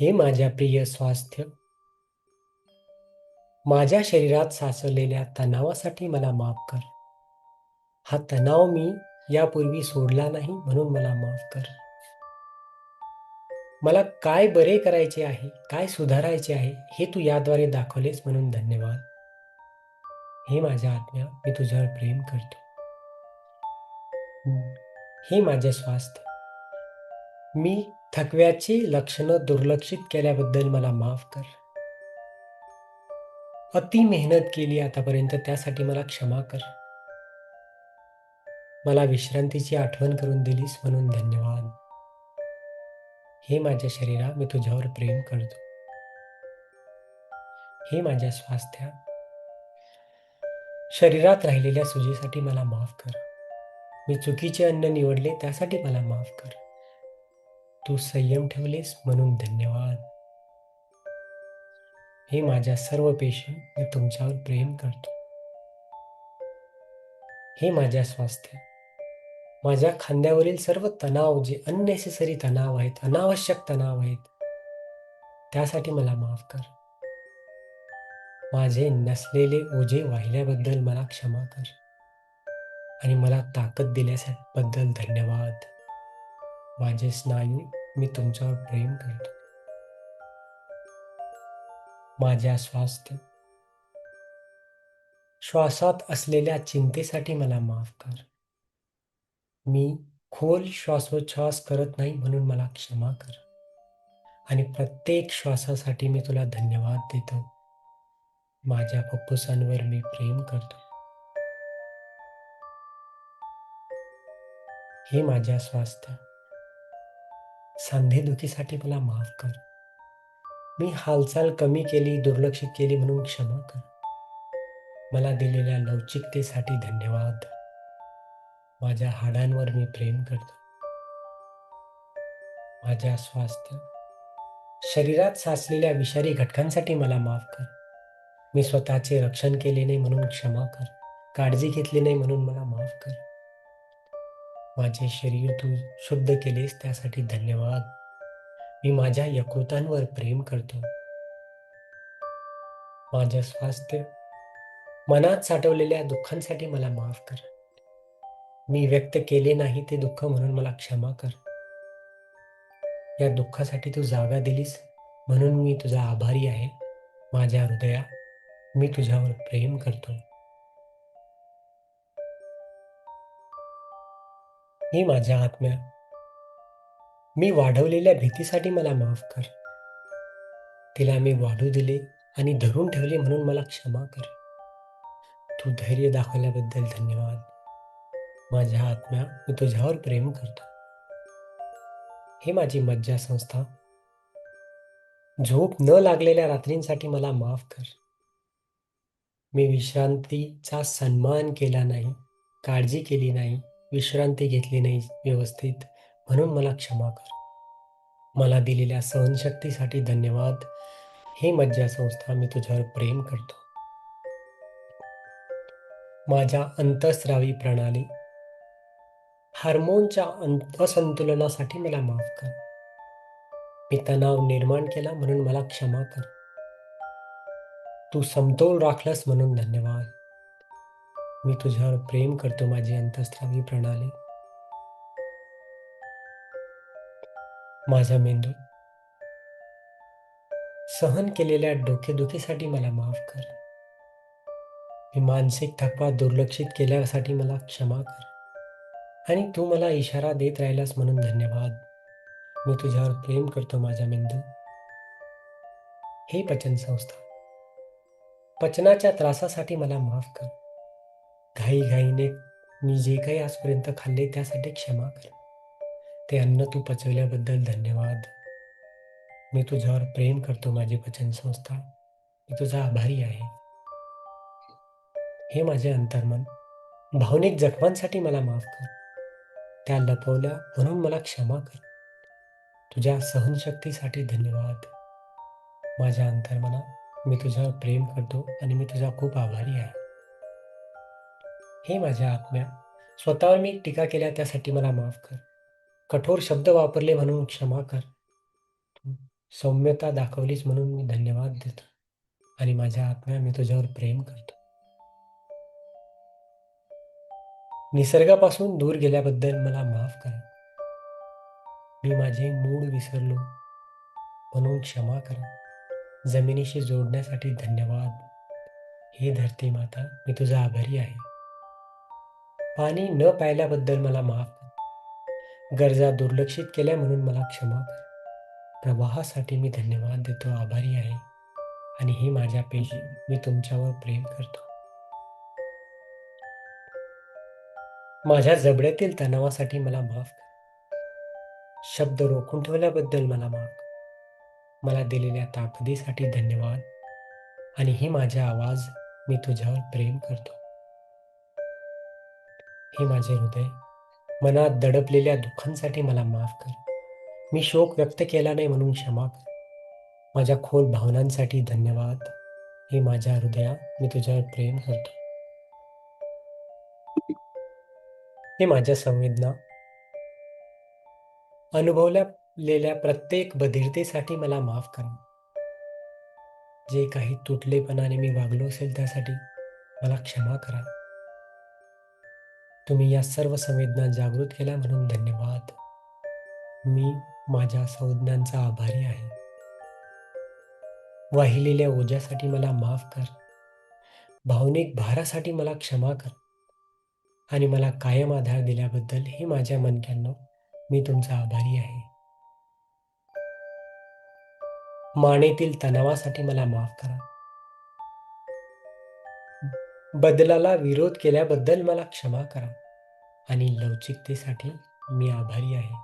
हे माझ्या प्रिय स्वास्थ्य. माझ्या शरीरात साचलेल्या तणावासाठी मला माफ कर. हा तणाव मी यापूर्वी सोडला नाही म्हणून मला माफ कर. मला काय बरे करायचे आहे काय सुधारायचे आहे हे तू याद्वारे दाखवलेस म्हणून धन्यवाद. हे माझ्या आत्म्या मी तुझ्यावर प्रेम करतो. हे माझे स्वास्थ्य. मी थकव्याची लक्षणं दुर्लक्षित केल्याबद्दल मला माफ कर. अति मेहनत केली आतापर्यंत त्यासाठी मला क्षमा कर. मला विश्रांतीची आठवण करून दिलीस म्हणून धन्यवाद. हे माझ्या शरीरा मी तुझ्यावर प्रेम करतो. हे माझ्या स्वास्थ्या. शरीरात राहिलेल्या सुजीसाठी मला माफ कर. मी चुकीचे अन्न निवडले त्यासाठी मला माफ कर. तू संयम ठेवलेस म्हणून धन्यवाद. हे माझ्या सर्व पेशी मी तुमच्यावर प्रेम करतो. हे माझ्या स्वास्थ्य. माझ्या खांद्यावरील सर्व तणाव जे अननेसेसरी तणाव आहेत अनावश्यक तणाव आहेत त्यासाठी मला माफ कर. माझे नसलेले ओझे वाहिल्याबद्दल मला क्षमा कर. आणि मला ताकद दिल्याबद्दल धन्यवाद. माझे स्नायू मी तुमच्यावर प्रेम करतो माझ्या स्वास्थ्य श्वासात असलेल्या चिंतेसाठी मला माफ कर. मी खोल श्वासोच्छ्वास करत नाही म्हणून मला क्षमा कर. आणि प्रत्येक श्वासासाठी मी तुला धन्यवाद देतो. माझ्या फुफ्फुसांवर मी प्रेम करतो. हे माझ्या स्वास्थ्य सांधेदुखीसाठी मला माफ कर. मी हालचाल कमी केली दुर्लक्षित केली म्हणून क्षमा कर. मला दिलेल्या लवचिकतेसाठी धन्यवाद. माझ्या हाडांवर मी प्रेम करतो. माझ्या स्वास्थ्य शरीरात साचलेल्या विषारी घटकांसाठी मला माफ कर. मी स्वतःचे रक्षण केले नाही म्हणून क्षमा कर. काळजी घेतली नाही म्हणून मला माफ कर. माझे शरीर तू शुद्ध केलेस त्यासाठी धन्यवाद. मी माझ्या यकृतांवर प्रेम करतो. माझ्या स्वास्थ्य मनात साठवलेल्या दुःखांसाठी मला माफ कर. मी व्यक्त केले नाही ते दुःख म्हणून मला क्षमा कर. या दुःखासाठी तू जागा दिलीस म्हणून मी तुझा आभारी आहे. माझ्या हृदया मी तुझ्यावर प्रेम करतो. मी माझ्या आत्म्या. मी वाढवलेल्या भीतीसाठी मला माफ कर. तिला मी वाढू दिले आणि धरून ठेवले म्हणून मला क्षमा कर. तू धैर्य दाखवल्याबद्दल धन्यवाद. माझ्या आत्म्या मी तुझ्यावर प्रेम करतो. हे माझी मज्जा संस्था. झोप न लागलेल्या रात्रींसाठी मला माफ कर. मी विश्रांतीचा सन्मान केला नाही काळजी केली नाही विश्रांती घेतली नाही व्यवस्थित. म्हणून मला क्षमा कर. मला दिलेल्या सहनशक्तीसाठी धन्यवाद. हे मज्जा संस्था मी तुझ्यावर प्रेम करतो. माझ्या अंतस्रावी प्रणाली. हार्मोनच्या असंतुलनासाठी मला माफ कर. मी तणाव निर्माण केला म्हणून मला क्षमा कर. तू समतोल राखलास म्हणून धन्यवाद. मी तुझ्यावर प्रेम करतो माझी अंतस्रावी प्रणाली. माझा मेंदू सहन केलेल्या डोकेदुखीसाठी मला माफ कर. मी मानसिक थकवा दुर्लक्षित केल्यासाठी मला क्षमा कर. आणि तू मला इशारा देत राहिलास म्हणून धन्यवाद. मी तुझ्यावर प्रेम करतो माझा मेंदू. हे पचन संस्था पचनाच्या त्रासासाठी मला माफ कर. घाईघाईने मी जे काही आजपर्यंत खाल्ले त्यासाठी क्षमा कर. ते अन्न तू पचवल्याबद्दल धन्यवाद. मी तुझ्यावर प्रेम करतो माझी पचन संस्था मी तुझा आभारी आहे. हे माझे अंतर्मन. भावनिक जखमांसाठी मला माफ कर. त्या लपवल्या म्हणून मला क्षमा कर. तुझ्या सहनशक्तीसाठी धन्यवाद. माझ्या अंतर्मना मी तुझ्यावर प्रेम करतो आणि मी तुझा खूप आभारी आहे. हे माझ्या आत्म्या. स्वतःवर मी टीका केल्या त्यासाठी मला माफ कर. कठोर शब्द वापरले म्हणून क्षमा कर. सौम्यता दाखवलीस म्हणून मी धन्यवाद देतो. आणि माझ्या आत्म्या मी तुझ्यावर प्रेम करतो. निसर्गापासून दूर गेल्याबद्दल मला माफ कर. मी माझे मूड विसरलो म्हणून क्षमा करा. जमिनीशी जोडण्यासाठी धन्यवाद. हे धरती माता मी तुझा आभारी आहे. पाणी न प्यायल्याबद्दल मला माफ कर. गरजा दुर्लक्षित केल्या म्हणून मला क्षमा कर. प्रवाहासाठी मी धन्यवाद देतो आभारी आहे. आणि ही माझ्या पेशी मी तुमच्यावर प्रेम करतो. माझ्या जबड्यातील तणावासाठी मला माफ कर. शब्द रोखून ठेवल्याबद्दल मला माफ मला दिलेल्या ताकदीसाठी धन्यवाद. आणि ही माझा आवाज मी तुझ्यावर प्रेम करतो. हे माझे हृदय. मनात दडपलेल्या दुःखांसाठी मला माफ कर. मी शोक व्यक्त केला नाही म्हणून क्षमा कर. माझ्या खोल भावनांसाठी धन्यवाद. हे माझ्या हृदया मी तुझ्यावर प्रेम करतो. हे माझ्या संवेदना. अनुभवलेल्या प्रत्येक बधिरतेसाठी मला माफ करा. जे काही तुटलेपणाने मी वागलो असेल त्यासाठी मला क्षमा करा. तुम्ही या सर्व संवेदना जागृत केल्या म्हणून धन्यवाद. मी माझ्या संज्ञांचा आभारी आहे. वाहिलेल्या ओझ्यासाठी मला माफ कर. भावनिक भारासाठी मला क्षमा कर. आणि मला कायम आधार दिल्याबद्दल हे माझ्या मनक्यांनो मी तुमचा आभारी आहे. मानेतील तणावासाठी मला माफ करा. बदलाला विरोध केल्याबद्दल मला क्षमा करा आणि लवचिकतेसाठी मी आभारी आहे.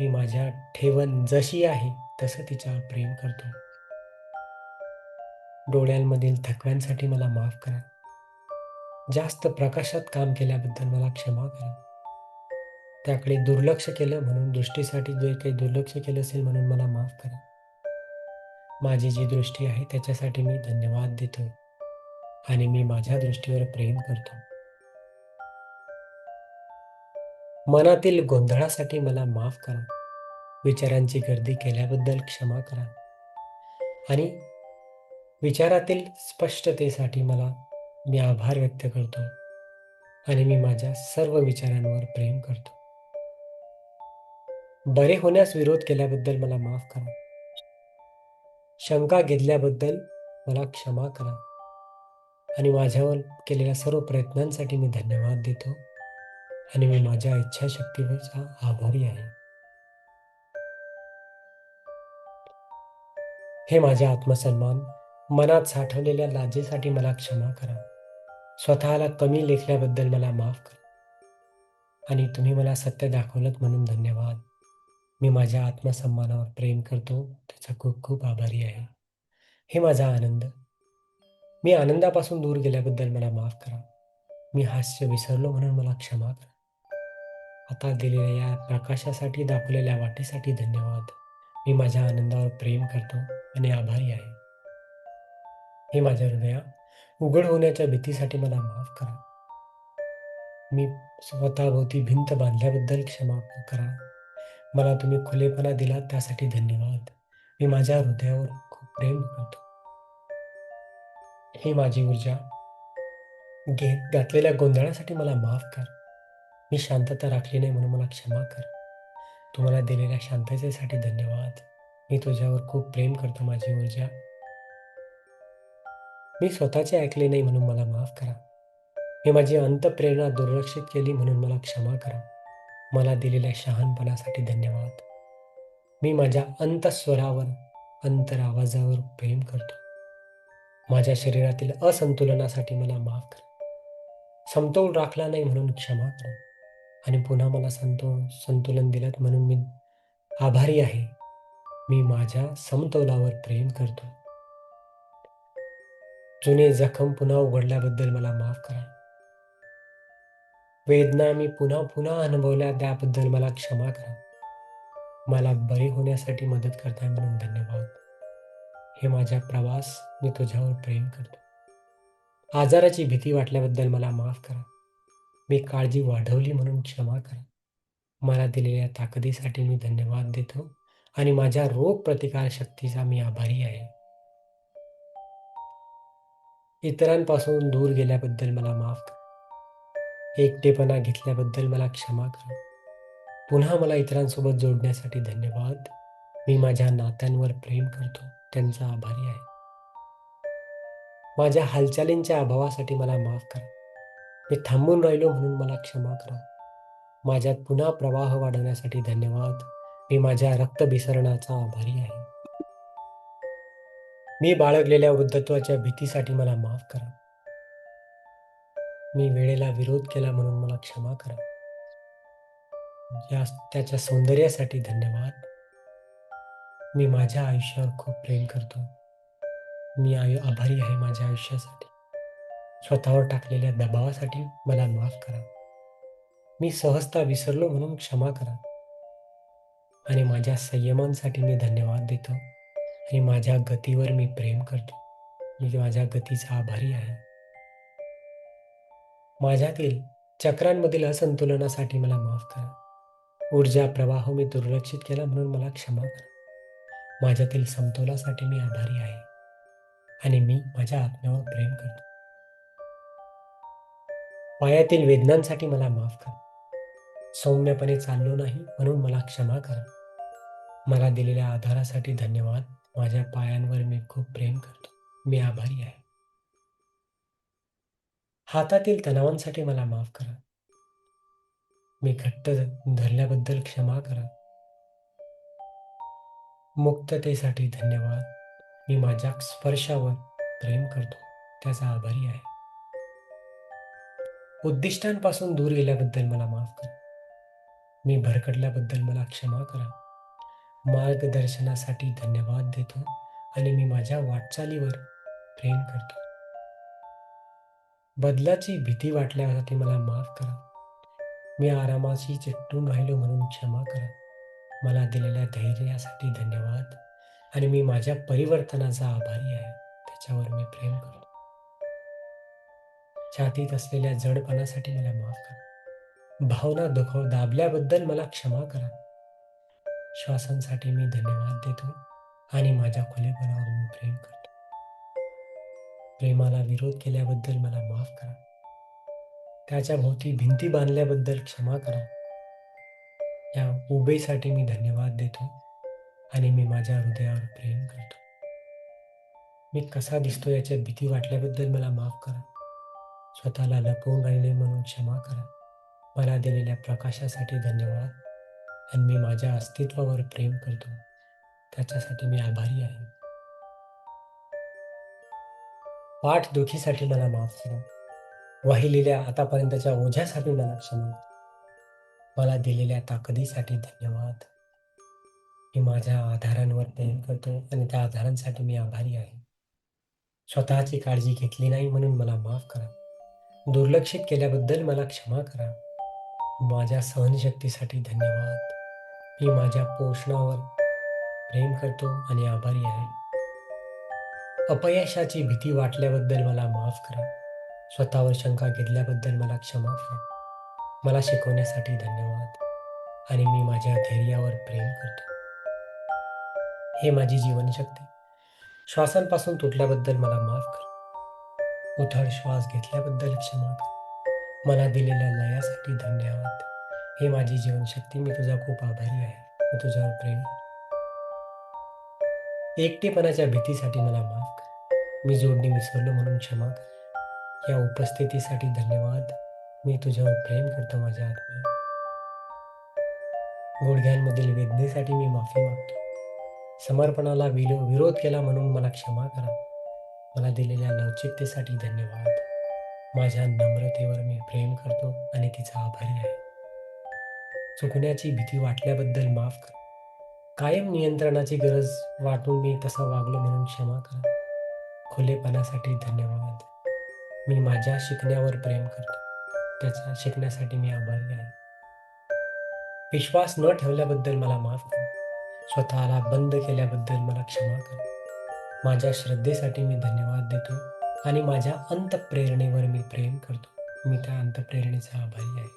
मी माझ्या ठेवण जशी आहे तसं तिच्यावर प्रेम करतो. डोळ्यांमधील थकव्यांसाठी मला माफ करा. जास्त प्रकाशात काम केल्याबद्दल मला क्षमा करा. त्याकडे दुर्लक्ष केलं म्हणून दृष्टीसाठी जे काही दुर्लक्ष केलं असेल म्हणून मला माफ करा. माझी जी दृष्टी आहे त्याच्यासाठी मी धन्यवाद देतो. आणि मी माझ्या दृष्टीवर प्रेम करतो. मनातील गोंधळासाठी मला माफ करा. विचारांची गर्दी केल्याबद्दल क्षमा करा. आणि विचारातील स्पष्टतेसाठी मला मी आभार व्यक्त करतो. आणि मी माझ्या सर्व विचारांवर प्रेम करतो. बरे होण्यास विरोध केल्याबद्दल मला माफ करा. शंका घेतल्याबद्दल मला क्षमा करा. आणि माझ्यावर केलेल्या सर्व प्रयत्नांसाठी मी धन्यवाद देतो आणि मी माझ्या इच्छाशक्तीवरचा आभारी आहे. हे माझ्या आत्मसन्मान मनात साठवलेल्या लाजेसाठी मला क्षमा करा. स्वतःला कमी लेखल्याबद्दल मला माफ करा. आणि तुम्ही मला सत्य दाखवलं म्हणून धन्यवाद. मी माझ्या आत्मसन्मानावर प्रेम करतो त्याचा खूप खूप आभारी आहे. हे माझा आनंद. मी आनंदापासून दूर गेल्याबद्दल मला माफ करा. मी हास्य विसरलो म्हणून मला क्षमा करा. आता दिलेल्या या प्रकाशासाठी दाखवलेल्या वाटेसाठी धन्यवाद. मी माझ्या आनंदावर प्रेम करतो आणि आभारी आहे. हे माझ्या हृदया उघड होण्याच्या भीतीसाठी मला माफ करा. मी स्वतःभोवती भिंत बांधल्याबद्दल क्षमा करा. मला तुम्ही खुलेपणा दिला त्यासाठी धन्यवाद. मी माझ्या हृदयावर खूप प्रेम करतो. ही माझी ऊर्जा. घेत घातलेल्या गोंधळासाठी मला माफ कर. मी शांतता राखली नाही म्हणून मला क्षमा कर. तुम्हाला दिलेल्या शांततेसाठी धन्यवाद. मी तुझ्यावर खूप प्रेम करतो माझी ऊर्जा. मी स्वतःचे ऐकले नाही म्हणून मला माफ करा. मी माझी अंतप्रेरणा दुर्लक्षित केली म्हणून मला क्षमा करा. मला दिलेल्या शहाणपणासाठी धन्यवाद. मी माझ्या अंतस्वरावर अंतर आवाजावर प्रेम करतो. माझ्या शरीरातील असंतुलनासाठी मला माफ करा. समतोल राखला नाही म्हणून क्षमा करा. आणि पुन्हा मला संतो संतुलन दिलं म्हणून मी आभारी आहे. मी माझ्या समतोलावर प्रेम करतो. जुने जखम पुन्हा उघडल्याबद्दल मला माफ करा. वेदना मी पुन्हा पुन्हा अनुभवल्या त्याबद्दल मला क्षमा करा. मला बरी होण्यासाठी मदत करताय म्हणून धन्यवाद. हे माझ्या प्रवास मी तुझ्यावर प्रेम करतो. आजाराची भीती वाटल्याबद्दल मला माफ करा. मी काळजी वाढवली म्हणून क्षमा करा. मला दिलेल्या ताकदीसाठी मी धन्यवाद देतो आणि माझ्या रोग प्रतिकार शक्तीचा मी आभारी आहे. इतरांपासून दूर गेल्याबद्दल मला माफ करा. एकटेपणा घेतल्याबद्दल मला क्षमा करा. पुन्हा मला इतरांसोबत जोडण्यासाठी धन्यवाद. मी माझ्या नात्यांवर प्रेम करतो. त्यांचा आभारी आहे. माझ्या हालचालींच्या अभावासाठी मला माफ करा. मी थांबून राहिलो म्हणून मला क्षमा करा. माझ्यात पुन्हा प्रवाह वाढवण्यासाठी धन्यवाद. मी माझ्या रक्तभिसरणाचा आभारी आहे. मी बाळगलेल्या वृद्धत्वाच्या भीतीसाठी मला माफ करा. मी वेळेला विरोध केला म्हणून मला क्षमा करा. या त्याच्या सौंदर्यासाठी धन्यवाद. मी माझ्या आयुष्यावर खूप प्रेम करतो. मी आयु आभारी आहे माझ्या आयुष्यासाठी. स्वतःवर टाकलेल्या दबावासाठी मला माफ करा. मी सहजता विसरलो म्हणून क्षमा करा. आणि माझ्या संयमांसाठी मी धन्यवाद देतो. आणि माझ्या गतीवर मी प्रेम करतो. मी माझ्या गतीचा आभारी आहे. माझ्यातील चक्रांमधील असंतुलनासाठी मला माफ करा. ऊर्जा प्रवाह मी दुर्लक्षित केला म्हणून मला क्षमा करा. माझ्यातील समतोलासाठी मी आभारी आहे आणि मी माझ्या आत्म्यावर प्रेम करतो. पायातील वेदनांसाठी मला माफ करा. सौम्यपणे चाललो नाही म्हणून मला क्षमा करा. मला दिलेल्या आधारासाठी धन्यवाद. माझ्या पायांवर मी खूप प्रेम करतो. मी आभारी आहे. हातातील तणावांसाठी मला माफ करा. मी घट्ट धरल्याबद्दल क्षमा करा. मुक्ततेसाठी धन्यवाद. मी माझ्या स्पर्शावर प्रेम करतो. त्याचा आभारी आहे. उद्दिष्टांपासून दूर गेल्याबद्दल मला माफ करा. मी भरकटल्याबद्दल मला क्षमा करा. मार्गदर्शनासाठी धन्यवाद देतो आणि मी माझ्या वाटचालीवर प्रेम करतो. बदलाची भीती वाटल्यासाठी मला माफ करा. मी आरामाशी चिट्टून राहिलो म्हणून क्षमा करा. मला दिलेल्या धैर्यासाठी धन्यवाद. आणि मी माझ्या परिवर्तनाचा आभारी आहे. त्याच्यावर मी प्रेम करतो छातीत असलेल्या जडपणासाठी मला माफ करा. भावना दुखव दाबल्याबद्दल मला क्षमा करा. श्वासांसाठी मी धन्यवाद देतो आणि माझ्या खुलेपणावर मी प्रेम करतो. प्रेमाला विरोध केल्याबद्दल मला माफ करा. त्याच्या भोवती भिंती बांधल्याबद्दल क्षमा करा. या उभेसाठी मी धन्यवाद देतो आणि मी माझ्या हृदयावर प्रेम करतो. मी कसा दिसतो याच्या भीती वाटल्याबद्दल मला माफ करा. स्वतःला लपवून राहिले म्हणून क्षमा करा. मला दिलेल्या प्रकाशासाठी धन्यवाद आणि मी माझ्या अस्तित्वावर प्रेम करतो. त्याच्यासाठी मी आभारी आहे. पाठ दुखीसाठी मला माफ करा. वाहिलेल्या आतापर्यंतच्या ओझ्यासाठी मला क्षमा मला दिलेल्या ताकदीसाठी धन्यवाद. मी माझ्या आधारांवर प्रेम करतो आणि त्या आधारांसाठी मी आभारी आहे. स्वतःची काळजी घेतली नाही म्हणून मला माफ करा. दुर्लक्षित केल्याबद्दल मला क्षमा करा. माझ्या सहनशक्तीसाठी धन्यवाद. मी माझ्या पोषणावर प्रेम करतो आणि आभारी आहे. अपयशाची भीती वाटल्याबद्दल मला माफ करा. स्वतःवर शंका घेतल्याबद्दल मला क्षमा करा. मला शिकवण्यासाठी धन्यवाद. आणि मी माझ्या धैर्यावर प्रेम करतो. हे माझी जीवनशक्ती. श्वासांपासून तुटल्याबद्दल मला माफ कर. उथळ श्वास घेतल्याबद्दल क्षमा कर. मला दिलेल्या लयासाठी धन्यवाद. हे माझी जीवनशक्ती. मी तुझा खूप आभारी आहे. मी तुझ्यावर प्रेम एकटेपणाच्या भीतीसाठी मला माफ कर. मी जोडणी विसरलो म्हणून क्षमा कर. या उपस्थितीसाठी धन्यवाद. मी तुझ्यावर प्रेम करतो माझ्या आत्म्या. गुडघ्यांमधील वेदनेसाठी मी माफी मागतो. समर्पणाला विलो विरोध केला म्हणून मला क्षमा करा. मला दिलेल्या लवचिकतेसाठी धन्यवाद. माझ्या नम्रतेवर मी प्रेम करतो आणि तिचा आभारी आहे. चुकण्याची भीती वाटल्याबद्दल माफ कर. कायम नियंत्रणाची गरज वाटून मी तसा वागलो म्हणून क्षमा करा. खुलेपणासाठी धन्यवाद. मी माझ्या शिकण्यावर प्रेम करतो. त्याचा शिकण्यासाठी मी आभारी आहे. विश्वास न ठेवल्याबद्दल मला माफ करा. स्वतःला बंद केल्याबद्दल मला क्षमा करा. माझ्या श्रद्धेसाठी मी धन्यवाद देतो आणि माझ्या अंतप्रेरणेवर मी प्रेम करतो. मी त्या अंतप्रेरणेचा आभारी आहे.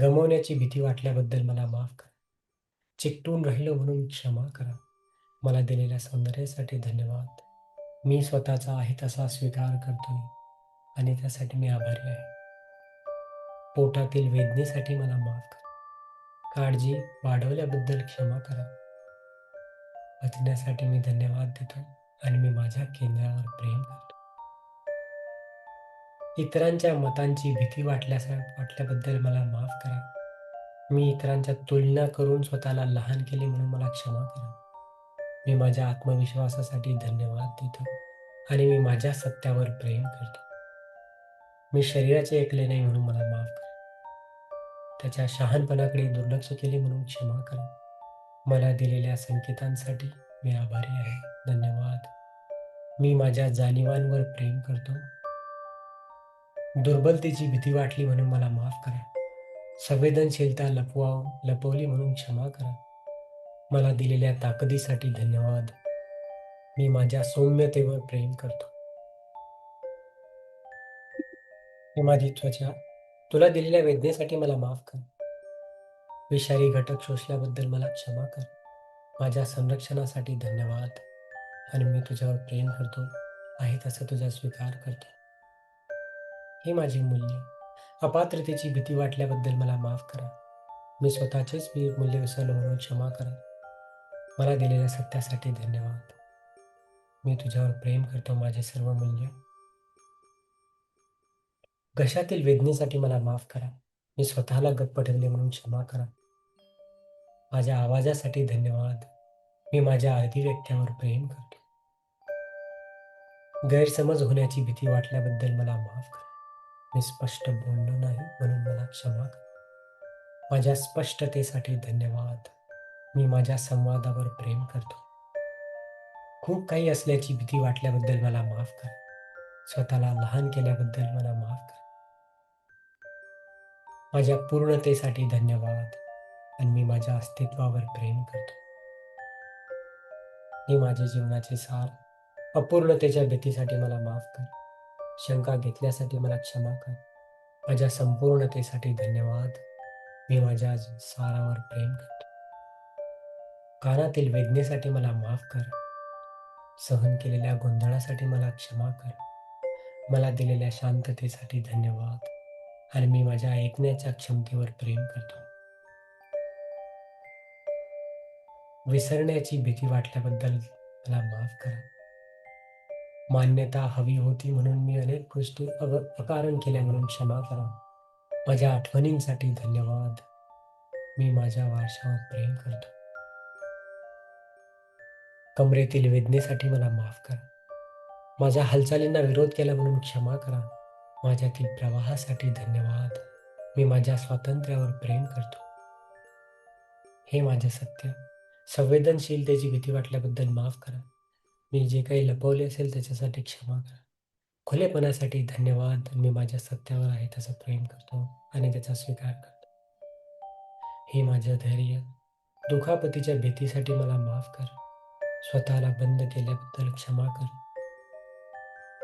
गमवण्याची भीती वाटल्याबद्दल मला माफ करा. चिकटून राहिलो म्हणून क्षमा करा. मला दिलेल्या सौंदर्यासाठी धन्यवाद. मी स्वतःचा आहे तसा स्वीकार करतोय आणि त्यासाठी मी आभारी आहे. पोटातील वेदनेसाठी मला माफ करा. काळजी वाढवल्याबद्दल क्षमा करा. वाचण्यासाठी मी धन्यवाद देतो आणि मी माझ्या केंद्रावर प्रेम करतो. इतरांच्या मतांची भीती वाटल्यास वाटल्याबद्दल मला माफ करा. मी इतरांच्या तुलना करून स्वतःला लहान केले म्हणून मला क्षमा करा. मी माझ्या आत्मविश्वासासाठी धन्यवाद देतो आणि मी माझ्या सत्यावर प्रेम करतो. मी शरीराचे ऐकले नाही म्हणून मला माफ करा. त्याच्या शहाणपणाकडे दुर्लक्ष केले म्हणून क्षमा करा. मला दिलेल्या संकेतांसाठी मी आभारी आहे. धन्यवाद. मी माझ्या जाणीवांवर प्रेम करतो. दुर्बलतेची भीती वाटली म्हणून मला माफ करा. संवेदनशीलता लपवाव लपवली म्हणून क्षमा करा. मला दिलेल्या ताकदीसाठी धन्यवाद. मी माझ्या सौम्यतेवर प्रेम करतो. मी माझी त्वचा तुला दिलेल्या वेदनेसाठी मला माफ कर. विषारी घटक शोषल्याबद्दल मला क्षमा कर. माझ्या संरक्षणासाठी धन्यवाद. आणि मी तुझ्यावर प्रेम करतो. आहे तसं तुझा स्वीकार करतो. हे माझे मूल्य. अपात्रतेची भीती वाटल्याबद्दल मला माफ करा. मी स्वतःचेच मी मूल्य विसरलो म्हणून क्षमा करा. मला दिलेल्या सत्यासाठी धन्यवाद. मी तुझ्यावर प्रेम करतो माझे सर्व मूल्य. घशातील वेदनेसाठी मला माफ करा. मी स्वतःला गप्प ठेवले म्हणून क्षमा करा. माझ्या आवाजासाठी धन्यवाद. मी माझ्या अभिव्यक्त्यावर प्रेम करतो. गैरसमज होण्याची भीती वाटल्याबद्दल मला माफ करा. मी स्पष्ट बोललो नाही म्हणून मला क्षमा करा. माझ्या स्पष्टतेसाठी धन्यवाद. मी माझ्या संवादावर प्रेम करतो. खूप काही असल्याची भीती वाटल्याबद्दल मला माफ करा. स्वतःला लहान केल्याबद्दल मला माफ करा. माझ्या पूर्णतेसाठी धन्यवाद आणि मी माझ्या अस्तित्वावर प्रेम करतो. मी माझ्या जीवनाचे सार अपूर्णतेच्या भीतीसाठी मला माफ कर. शंका घेतल्यासाठी मला क्षमा कर. माझ्या संपूर्णतेसाठी धन्यवाद. मी माझ्या सारावर प्रेम करतो. कानातील वेदनेसाठी मला माफ कर. सहन केलेल्या गोंधळासाठी मला क्षमा कर. मला दिलेल्या शांततेसाठी धन्यवाद. आणि मी माझ्या ऐकण्याच्या क्षमतेवर प्रेम करतो. विसरण्याची भीती वाटल्याबद्दल मला माफ करा. मान्यता हवी होती म्हणून मी अनेक गोष्टी अकारण केल्या म्हणून क्षमा करा. माझ्या आठवणींसाठी धन्यवाद. मी माझ्या वारशावर प्रेम करतो. कमरेतील वेदनेसाठी मला माफ करा. माझ्या हालचालींना विरोध केला म्हणून क्षमा करा. माझ्यातील प्रवाहासाठी धन्यवाद. मी माझ्या स्वातंत्र्यावर प्रेम करतो. हे माझे सत्य. संवेदनशीलतेची भीती वाटल्याबद्दल माफ करा. मी जे काही लपवले असेल त्याच्यासाठी क्षमा करा. खुलेपणासाठी धन्यवाद. मी माझ्या सत्यावर आहे तसं प्रेम करतो आणि त्याचा स्वीकार करतो. हे माझं धैर्य. दुखापतीच्या भीतीसाठी मला माफ कर. स्वतःला बंद केल्याबद्दल क्षमा कर.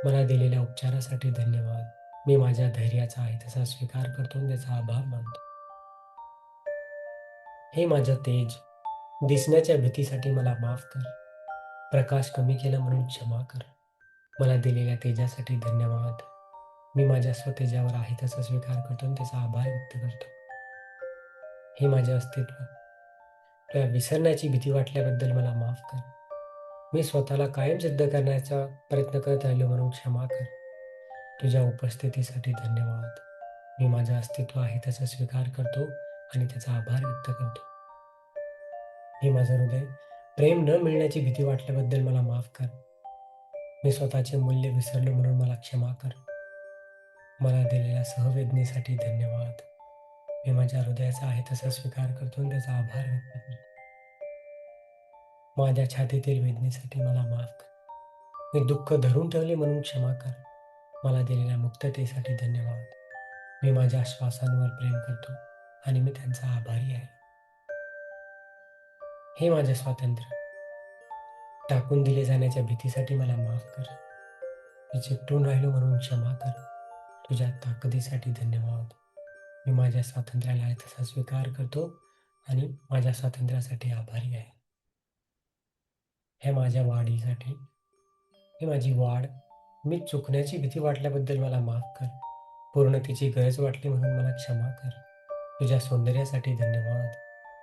मला दिलेल्या उपचारासाठी धन्यवाद. मी माझ्या धैर्याचा आहे तसा स्वीकार करतो आणि त्याचा आभार मानतो. हे माझं तेज दिसण्याच्या भीतीसाठी मला माफ कर. प्रकाश कमी केला म्हणून क्षमा कर. मला दिलेल्या तेजासाठी धन्यवाद. मी माझ्या स्वतेजावर आहे तसा स्वीकार करतो आणि त्याचा आभार व्यक्त करतो. हे माझे अस्तित्व. तुला विसरण्याची भीती वाटल्याबद्दल मला माफ कर. मी स्वतःला कायम सिद्ध करण्याचा प्रयत्न करत राहिलो म्हणून क्षमा कर. तुझ्या उपस्थितीसाठी धन्यवाद. मी माझं अस्तित्व आहे त्याचा स्वीकार करतो आणि त्याचा आभार व्यक्त करतो. मी माझं हृदय प्रेम न मिळण्याची भीती वाटल्याबद्दल मला माफ कर. मी स्वतःचे मूल्य विसरलो म्हणून मला क्षमा कर. मला दिलेल्या सहवेदनेसाठी धन्यवाद. मी माझ्या हृदयाचा आहे तसा स्वीकार करतो आणि त्याचा आभार व्यक्त करतो. माझ्या छातीतील वेदनेसाठी मला माफ कर. मी दुःख धरून ठेवले म्हणून क्षमा कर. मला दिलेल्या मुक्ततेसाठी धन्यवाद. मी माझ्या श्वासांवर प्रेम करतो आणि मी त्यांचा आभारी आहे. हे माझे स्वातंत्र्य. टाकून दिले जाण्याच्या भीतीसाठी मला माफ कर. मी चिकटून राहिलो म्हणून क्षमा कर. तुझ्या ताकदीसाठी धन्यवाद. मी माझ्या स्वातंत्र्याला तसा स्वीकार करतो आणि माझ्या स्वातंत्र्यासाठी आभारी आहे. हे माझ्या वाढीसाठी. हे माझी वाढ मी चुकण्याची भीती वाटल्याबद्दल मला माफ कर. पूर्णतेची गरज वाटली म्हणून मला क्षमा कर. तुझ्या सौंदर्यासाठी धन्यवाद.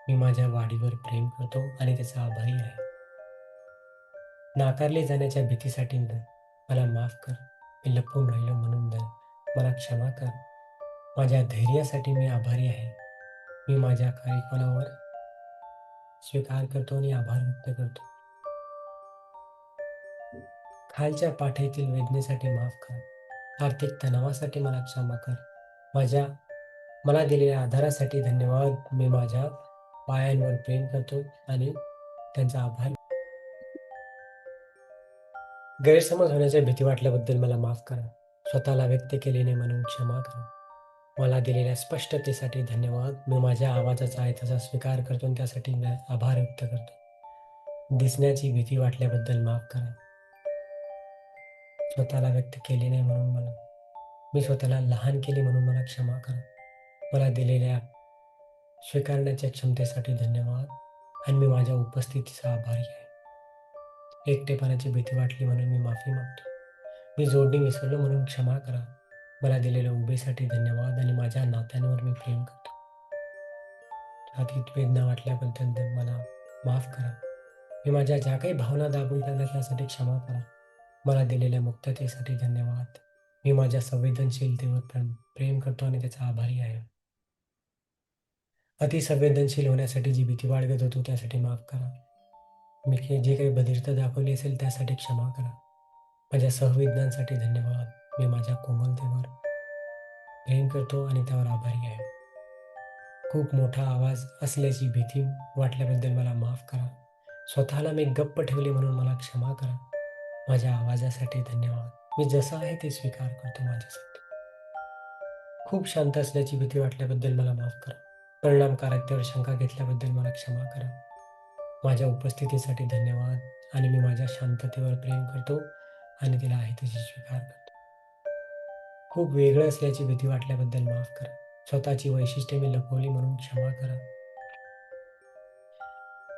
मी माझ्या वाढीवर प्रेम करतो आणि त्याचा आभारी आहे. नाकारले जाण्याच्या भीतीसाठी न- मला माफ कर. मी लपून राहिलो म्हणून न- मला क्षमा कर. माझ्या धैर्यासाठी मी आभारी आहे. मी माझ्या कार्यक्रमावर स्वीकार करतो आणि आभार व्यक्त करतो. खालच्या पाठीतील वेदनेसाठी माफ कर. आर्थिक तणावासाठी मला क्षमा कर. माझ्या मला दिलेल्या आधारासाठी धन्यवाद. मी माझ्या पायांवर प्रेम करतो आणि त्यांचा आभार. गैरसमज होण्याच्या भीती वाटल्याबद्दल मला माफ करा. स्वतःला व्यक्त केले नाही म्हणून क्षमा करा. मला दिलेल्या स्पष्टतेसाठी धन्यवाद. मी माझ्या आवाजाचा आहे त्याचा स्वीकार करतो आणि त्यासाठी मी आभार व्यक्त करतो. दिसण्याची भीती वाटल्याबद्दल माफ करा. स्वतःला व्यक्त केले नाही म्हणून मला. मी स्वतःला लहान केले म्हणून मला क्षमा करा. मला दिलेल्या स्वीकारण्याच्या क्षमतेसाठी धन्यवाद आणि मी माझ्या उपस्थितीचा आभारी आहे. एकटेपणाची भीती वाटली म्हणून मी माफी मागतो. मी जोडणी विसरलो म्हणून क्षमा करा. मला दिलेल्या उभेसाठी धन्यवाद आणि माझ्या नात्यांवर मी प्रेम करतो. अतीत वेदना वाटल्याबद्दल मला माफ करा. मी माझ्या ज्या काही भावना दाबून ठेवल्या त्यासाठी क्षमा करा. मला दिलेल्या मुक्ततेसाठी धन्यवाद. मी माझ्या संवेदनशीलतेवर प्रेम प्रेम करतो आणि त्याचा आभारी आहे. अतिसंवेदनशील होण्यासाठी जी भीती बाळगत होतो त्यासाठी माफ करा. मी जे काही बधिरता दाखवली असेल त्यासाठी क्षमा करा. माझ्या सहवेदनांसाठी धन्यवाद. मी माझ्या कोमलतेवर प्रेम करतो आणि त्यावर आभारी आहे. खूप मोठा आवाज असल्याची भीती वाटल्याबद्दल मला माफ करा. स्वतःला मी गप्प ठेवले म्हणून मला क्षमा करा. माझ्या आवाजासाठी धन्यवाद. मी जसं आहे ते स्वीकार करतो माझ्यासाठी. खूप शांत असल्याची भीती वाटल्याबद्दल मला माफ करा. परिणामकारकतेवर शंका घेतल्याबद्दल मला क्षमा करा. माझ्या उपस्थितीसाठी धन्यवाद आणि मी माझ्या शांततेवर प्रेम करतो आणि तिला आहे तशी स्वीकार करतो. खूप वेगळं असल्याची भीती वाटल्याबद्दल माफ करा. स्वतःची वैशिष्ट्ये मी लपवली म्हणून क्षमा करा.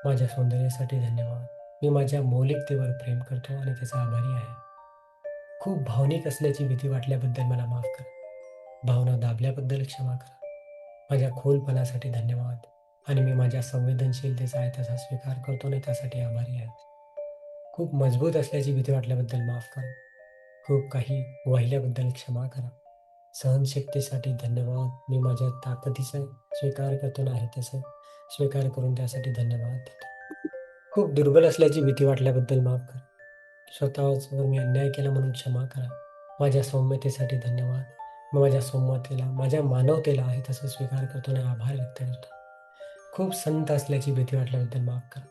माझ्या सौंदर्यासाठी धन्यवाद. मी माझ्या मौलिकतेवर प्रेम करतो आणि त्याचा आभारी आहे. खूप भावनिक असल्याची भीती वाटल्याबद्दल मला माफ करा. भावना दाबल्याबद्दल क्षमा करा. माझ्या खोलपणासाठी धन्यवाद आणि मी माझ्या संवेदनशीलतेचा आहे त्याचा स्वीकार करतो आणि त्यासाठी आभारी आहे. खूप मजबूत असल्याची भीती वाटल्याबद्दल माफ करा. खूप काही वाहिल्याबद्दल क्षमा करा. सहनशक्तीसाठी धन्यवाद. मी माझ्या ताकदीचा स्वीकार करतो नाही तसं स्वीकार करून त्यासाठी धन्यवाद देतो. खूप दुर्बल असल्याची भीती वाटल्याबद्दल माफ करा. स्वतःवर मी अन्याय केला म्हणून क्षमा करा. माझ्या सौम्यतेसाठी धन्यवाद. मी माझ्या सौम्यतेला माझ्या मानवतेला आहे तसं स्वीकार करतो आणि आभार व्यक्त करतो. खूप संत असल्याची भीती वाटल्याबद्दल माफ करा.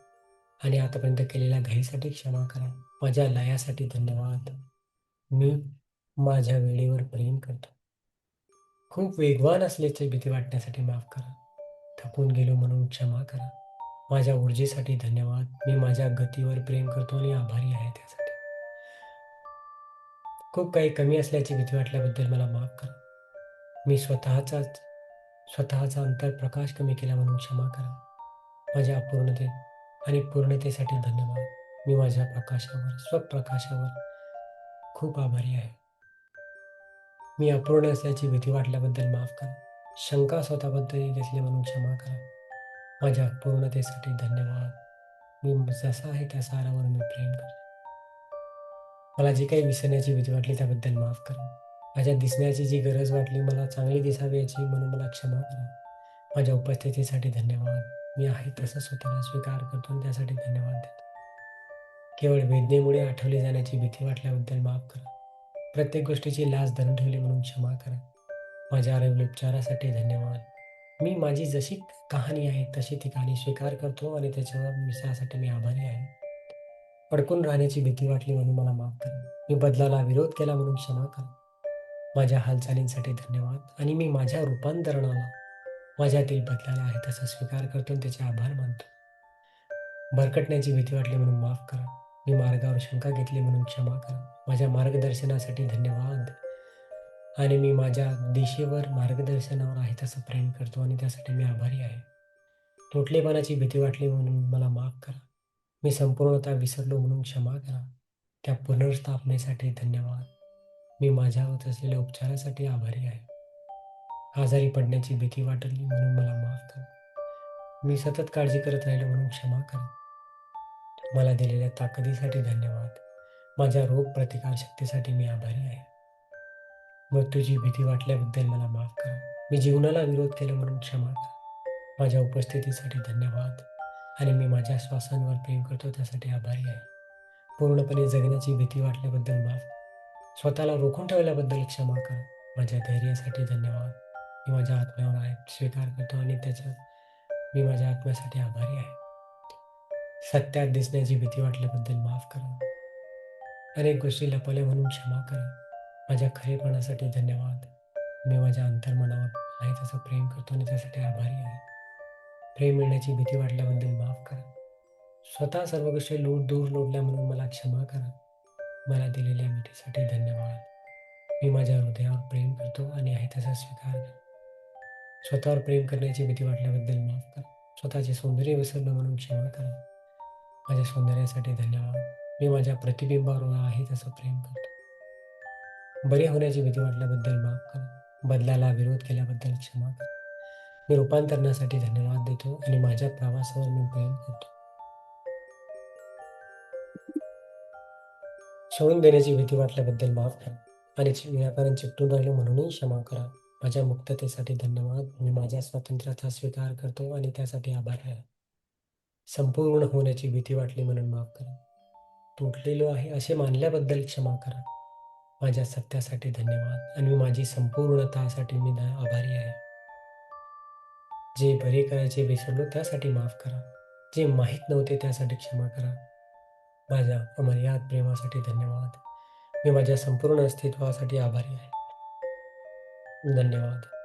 आणि आतापर्यंत केलेल्या घाईसाठी क्षमा करा. माझ्या लयासाठी धन्यवाद. मी माझ्या वेळेवर प्रेम करतो. खूप वेगवान असल्याची भीती वाटण्यासाठी माफ करा. थकून गेलो म्हणून क्षमा करा. माझ्या ऊर्जेसाठी धन्यवाद. मी माझ्या गतीवर प्रेम करतो आणि आभारी आहे त्यासाठी. खूप काही कमी असल्याची भीती वाटल्याबद्दल मला माफ करा. मी स्वतःचाच स्वतःचा अंतर प्रकाश कमी केला म्हणून क्षमा करा. माझ्या अपूर्णते आणि पूर्णतेसाठी धन्यवाद. मी माझ्या प्रकाशावर स्वप्रकाशावर खूप आभारी आहे. मी अपूर्ण असल्याची भीती वाटल्याबद्दल माफ करा. शंका स्वतःबद्दल घेतली म्हणून क्षमा करा. माझ्या पूर्णतेसाठी धन्यवाद. मी जसा आहे त्या सारावर मी प्रेम करेन. मला जी काही विसरण्याची भीती वाटली त्याबद्दल माफ करा. माझ्या दिसण्याची जी गरज वाटली मला चांगली दिसावी याची म्हणून मला क्षमा करा. माझ्या उपस्थितीसाठी धन्यवाद. मी आहे तसं स्वतःला स्वीकार करतो आणि त्यासाठी धन्यवाद देतो. केवळ वेदनेमुळे आठवली जाण्याची भीती वाटल्याबद्दल माफ करा. प्रत्येक गोष्टीची लाज धरून ठेवली म्हणून क्षमा करा. माझ्या आरोग्य उपचारासाठी धन्यवाद. मी माझी जशी कहाणी आहे तशी ती कहाणी स्वीकार करतो आणि त्याच्यावर विषयासाठी मी आभारी आहे. अडकून राहण्याची भीती वाटली म्हणून मला माफ करा. मी बदलाला विरोध केला म्हणून क्षमा करा. माझ्या हालचालींसाठी धन्यवाद आणि मी माझ्या रूपांतरणाला माझ्यातील बदलाला आहे तसा स्वीकार करतो आणि त्याचे आभार मानतो. भरकटण्याची भीती वाटली म्हणून माफ करा. मी मार्गावर शंका घेतली म्हणून क्षमा करा. माझ्या मार्गदर्शनासाठी धन्यवाद. आणि मी माझ्या दिशेवर मार्गदर्शनावर आहे तसं प्रेम करतो आणि त्यासाठी मी आभारी आहे तुटलेपणाची भीती वाटली म्हणून मला माफ करा. मी संपूर्णतः विसरलो म्हणून क्षमा करा. त्या पुनर्स्थापनेसाठी धन्यवाद. मी माझ्या होत असलेल्या उपचारासाठी आभारी आहे. आजारी पडण्याची भीती वाटली म्हणून मला माफ करा. मी सतत काळजी करत राहिलो म्हणून क्षमा करा. मला दिलेल्या ताकदीसाठी धन्यवाद. माझ्या रोग प्रतिकार शक्तीसाठी मी आभारी आहे. मृत्यूची भीती वाटल्याबद्दल मला माफ करा. मी जीवनाला विरोध केला म्हणून क्षमा करा. माझ्या उपस्थितीसाठी धन्यवाद आणि मी माझ्या श्वासांवर प्रेम करतो त्यासाठी आभारी आहे. पूर्णपणे जगण्याची भीती वाटल्याबद्दल माफ. स्वतःला रोखून ठेवल्याबद्दल क्षमा कर माझ्या धैर्यासाठी धन्यवाद. मी माझ्या आत्म्यावर आहे स्वीकार करतो आणि त्याच्या मी माझ्या आत्म्यासाठी आभारी आहे. सत्यात दिसण्याची भीती वाटल्याबद्दल माफ करा. अनेक गोष्टी लपवल्या म्हणून क्षमा करा. माझ्या खरेपणासाठी धन्यवाद. मी माझ्या अंतर्मनावर आहे तसं प्रेम करतो आणि त्यासाठी आभारी आहे. प्रेम मिळण्याची भीती वाटल्याबद्दल माफ करा. स्वतः सर्व गोष्टी लूट दूर लोटल्या म्हणून मला क्षमा करा. मला दिलेल्या मिठीसाठी धन्यवाद. मी माझ्या हृदयावर प्रेम करतो आणि आहे तसा स्वीकार करा. स्वतःवर प्रेम करण्याची भीती वाटल्याबद्दल माफ करा. स्वतःचे सौंदर्य विसरलं म्हणून क्षमा करा. माझ्या सौंदर्यासाठी धन्यवाद. मी माझ्या प्रतिबिंबावर आहे तसं प्रेम करतो. बरे होण्याची भीती वाटल्याबद्दल माफ करा. बदलाला विरोध केल्याबद्दल क्षमा करा. मी रूपांतरणासाठी धन्यवाद देतो आणि माझ्या प्रवासावर मी प्रेम करतो. सोडून देण्याची भीती वाटल्याबद्दल माफ करा आणि विनाकारण चिकटून राहिलो म्हणूनही क्षमा करा. माझ्या मुक्ततेसाठी धन्यवाद. मी माझ्या स्वातंत्र्याचा स्वीकार करतो आणि त्यासाठी आभार आहे. संपूर्ण होण्याची भीती वाटली म्हणून माफ करा. तुटलेलो आहे असे मानल्याबद्दल क्षमा करा. माझ्या सत्यासाठी धन्यवाद आणि मी माझी संपूर्णतासाठी मी आभारी आहे. जे बरे करायचे विसरलो त्यासाठी माफ करा. जे माहीत नव्हते त्यासाठी क्षमा करा. माझ्या अमर्याद प्रेमासाठी धन्यवाद. मी माझ्या संपूर्ण अस्तित्वासाठी आभारी आहे. धन्यवाद.